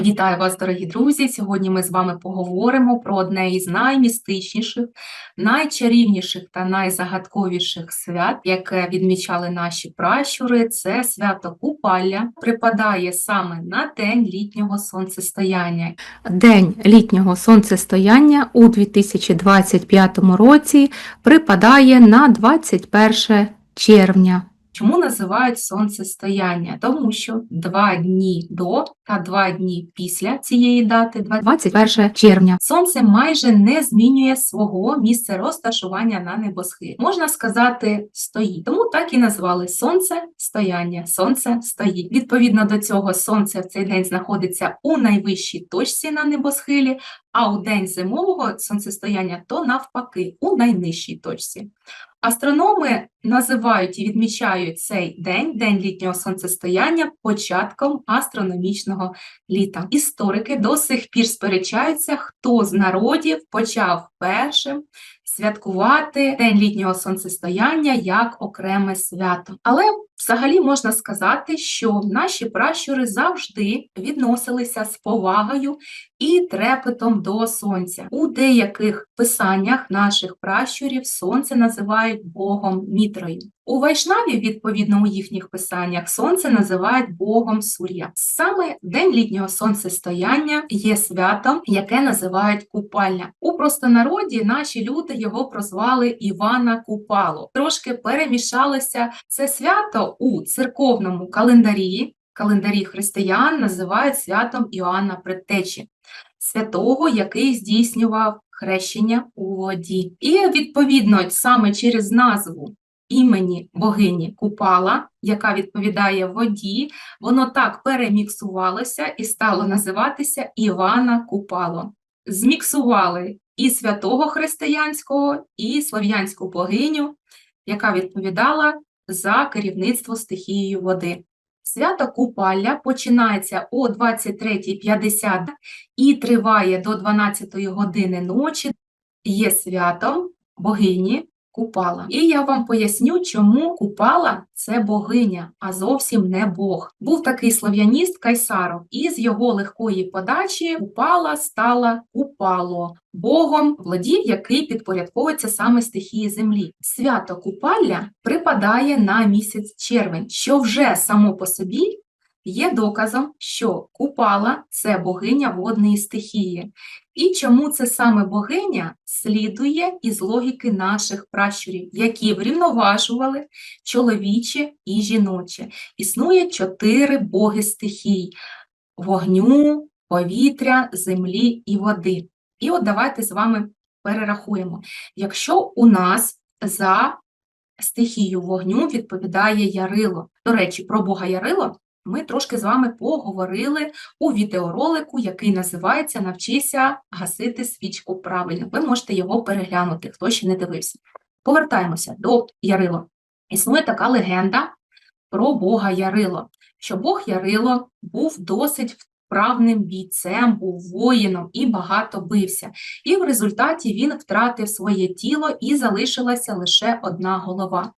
Вітаю вас, дорогі друзі! Сьогодні ми з вами поговоримо про одне із наймістичніших, найчарівніших та найзагадковіших свят, яке відмічали наші пращури. Це свято Купалля припадає саме на день літнього сонцестояння. День літнього сонцестояння у 2025 році припадає на 21 червня. Чому називають сонцестояння? Тому що два дні до та два дні після цієї дати, 21 червня, сонце майже не змінює свого місця розташування на небосхилі. Можна сказати, стоїть. Тому так і назвали сонце стояння. Сонце стоїть. Відповідно до цього, сонце в цей день знаходиться у найвищій точці на небосхилі, а у день зимового сонцестояння то навпаки у найнижчій точці. Астрономи називають і відмічають цей день, день літнього сонцестояння, початком астрономічного літа. Історики до сих пір сперечаються, хто з народів почав першим святкувати день літнього сонцестояння як окреме свято. Але взагалі можна сказати, що наші пращури завжди відносилися з повагою і трепетом до сонця. У деяких писаннях наших пращурів сонце називають Богом Мітрою. У Вайшнаві, відповідно, у їхніх писаннях сонце називають Богом Сур'я. Саме день літнього сонцестояння є святом, яке називають Купальня. У простонароді наші люди його прозвали Івана Купало. Трошки перемішалося це свято у церковному календарі. Календарі християн називають святом Іоанна Предтечі, святого, який здійснював хрещення у воді. І відповідно саме через назву імені богині Купала, яка відповідає воді, воно так переміксувалося і стало називатися Івана Купало. Зміксували і святого християнського, і слов'янську богиню, яка відповідала за керівництво стихією води. Свято Купалля починається о 23.50 і триває до 12 години ночі. Є святом богині Купала. І я вам поясню, чому Купала це богиня, а зовсім не Бог. Був такий слов'яніст Кайсаров, і з його легкої подачі Купала стала Купало, богом владів, який підпорядковується саме стихії землі. Свято Купалля припадає на місяць червень, що вже само по собі. Є доказом, що Купала це богиня водної стихії. І чому це саме богиня слідує із логіки наших пращурів, які врівноважували чоловіче і жіноче. Існує чотири боги стихій: вогню, повітря, землі і води. І от давайте з вами перерахуємо. Якщо у нас за стихію вогню відповідає Ярило, до речі, про Бога Ярило ми трошки з вами поговорили у відеоролику, який називається Навчися гасити свічку правильно. Ви можете його переглянути, хто ще не дивився. Повертаємося до Ярило. Існує така легенда про Бога Ярило, що Бог Ярило був досить вправним бійцем, був воїном і багато бився. І в результаті він втратив своє тіло і залишилася лише одна голова.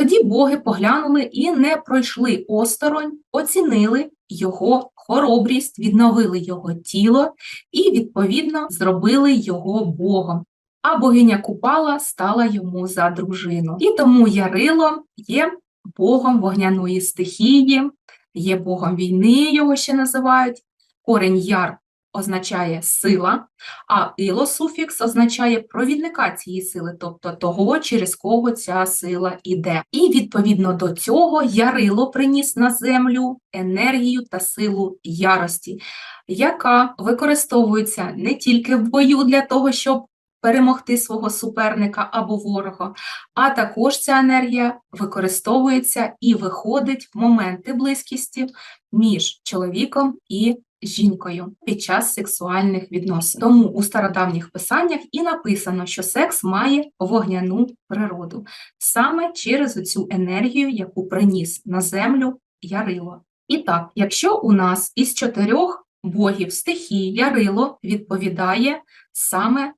Тоді боги поглянули і не пройшли осторонь, оцінили його хоробрість, відновили його тіло і, відповідно, зробили його богом. А богиня Купала стала йому за дружину. І тому Ярило є богом вогняної стихії, є богом війни, його ще називають. Корень яр означає сила, а ілосуфікс означає провідника цієї сили, тобто того, через кого ця сила іде. І відповідно до цього Ярило приніс на землю енергію та силу ярості, яка використовується не тільки в бою для того, щоб перемогти свого суперника або ворога, а також ця енергія використовується і виходить в моменти близькості між чоловіком і жінкою під час сексуальних відносин. Тому у стародавніх писаннях і написано, що секс має вогняну природу саме через цю енергію, яку приніс на землю Ярило. І так, якщо у нас із чотирьох богів стихії Ярило відповідає саме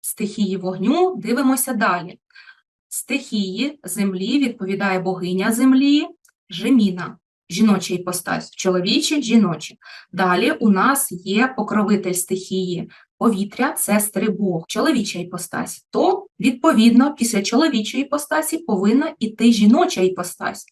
стихії вогню, дивимося далі. Стихії землі відповідає богиня землі Жеміна. Жіноча іпостась, чоловіче, жіноче. Далі у нас є покровитель стихії повітря це стрибок, чоловіча іпостась. То, відповідно, після чоловічої іпостасі повинна іти жіноча іпостась.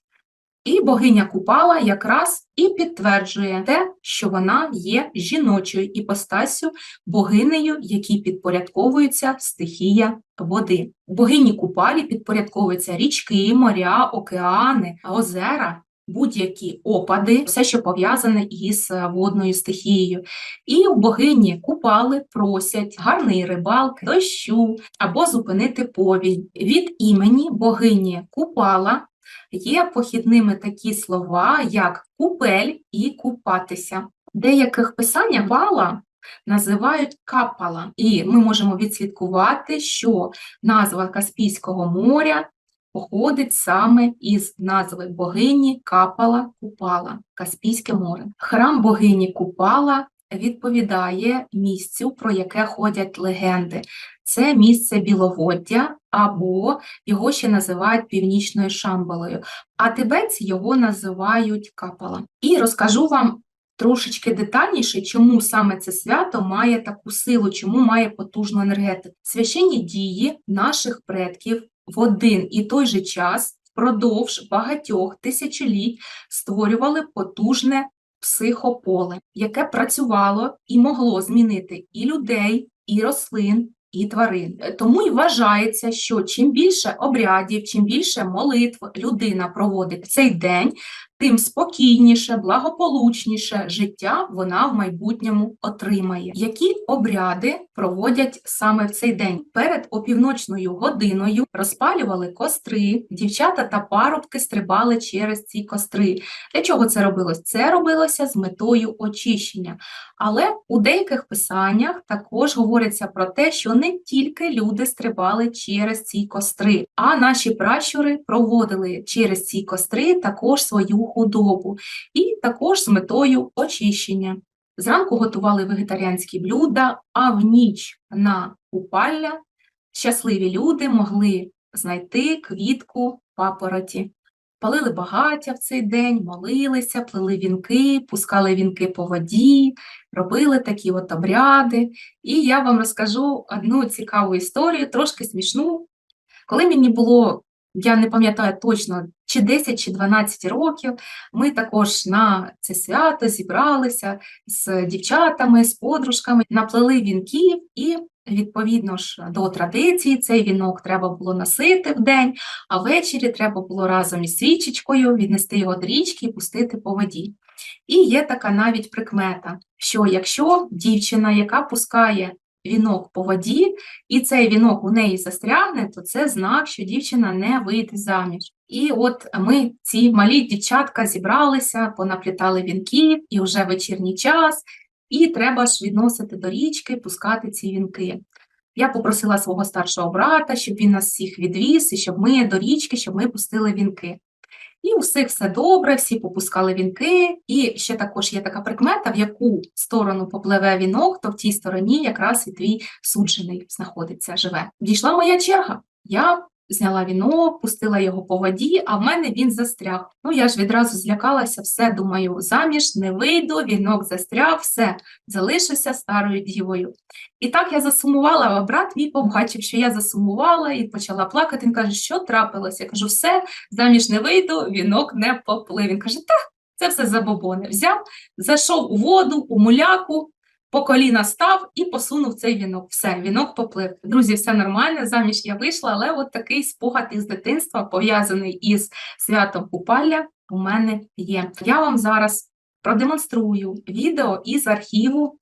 І богиня Купала якраз і підтверджує те, що вона є жіночою іпостасю, богинею, якій підпорядковується стихія води. Богині Купалі підпорядковуються річки, моря, океани, озера, будь-які опади, все, що пов'язане із водною стихією. І у богині Купали просять гарної рибалки, дощу або зупинити повінь. Від імені богині Купала є похідними такі слова, як купель і купатися. Деяких писаннях вала називають капала, і ми можемо відслідкувати, що назва Каспійського моря походить саме із назви богині Капала Купала, Каспійське море. Храм богині Купала відповідає місцю, про яке ходять легенди. Це місце Біловоддя, або його ще називають Північною Шамбалою, а тибетці його називають Капала. І розкажу вам трошечки детальніше, чому саме це свято має таку силу, чому має потужну енергетику. Священні дії наших предків в один і той же час впродовж багатьох тисячоліть створювали потужне психополе, яке працювало і могло змінити і людей, і рослин, і тварин. Тому й вважається, що чим більше обрядів, чим більше молитв людина проводить в цей день, тим спокійніше, благополучніше життя вона в майбутньому отримає. Які обряди проводять саме в цей день? Перед опівночною годиною розпалювали костри, дівчата та парубки стрибали через ці костри. Для чого це робилось? Це робилося з метою очищення. Але у деяких писаннях також говориться про те, що не тільки люди стрибали через ці костри, а наші пращури проводили через ці костри також свою худобу, і також з метою очищення. Зранку готували вегетаріанські блюда, а в ніч на купалля щасливі люди могли знайти квітку папороті. Палили багаття в цей день, молилися, плели вінки, пускали вінки по воді, робили такі от обряди. І я вам розкажу одну цікаву історію, трошки смішну. Коли мені було я не пам'ятаю точно, чи 10, чи 12 років. Ми також на це свято зібралися з дівчатами, з подружками, наплели вінків і. Відповідно ж до традиції, цей вінок треба було носити в день, а ввечері треба було разом із свічечкою віднести його до річки і пустити по воді. І є така навіть прикмета, що якщо дівчина, яка пускає вінок по воді, і цей вінок у неї застрягне, то це знак, що дівчина не вийде заміж. І от ми, ці малі дівчатка, зібралися, понаплітали вінків, і вже вечірній час, і треба ж відносити до річки, пускати ці вінки. Я попросила свого старшого брата, щоб він нас всіх відвіз, і щоб ми до річки, щоб ми пустили вінки. І у все добре, всі попускали вінки. І ще також є така прикмета, в яку сторону попливе вінок, то в тій стороні якраз і твій суджений знаходиться, живе. Дійшла моя черга. Я зняла вінок, пустила його по воді, а в мене він застряг. Ну, я ж відразу злякалася, все, думаю, заміж не вийду, вінок застряг, все, залишуся старою дівою. І так я засумувала, а брат мій побачив, що я засумувала і почала плакати. Він каже, що трапилося? Я кажу, все, заміж не вийду, вінок не поплив. Він каже, так, це все забобоне. Взяв, зайшов у воду, у муляку, по коліна став і посунув цей вінок. Все, вінок поплив. Друзі, все нормально, заміж я вийшла, але от такий спогад із дитинства, пов'язаний із святом Купалля, у мене є. Я вам зараз продемонструю відео із архіву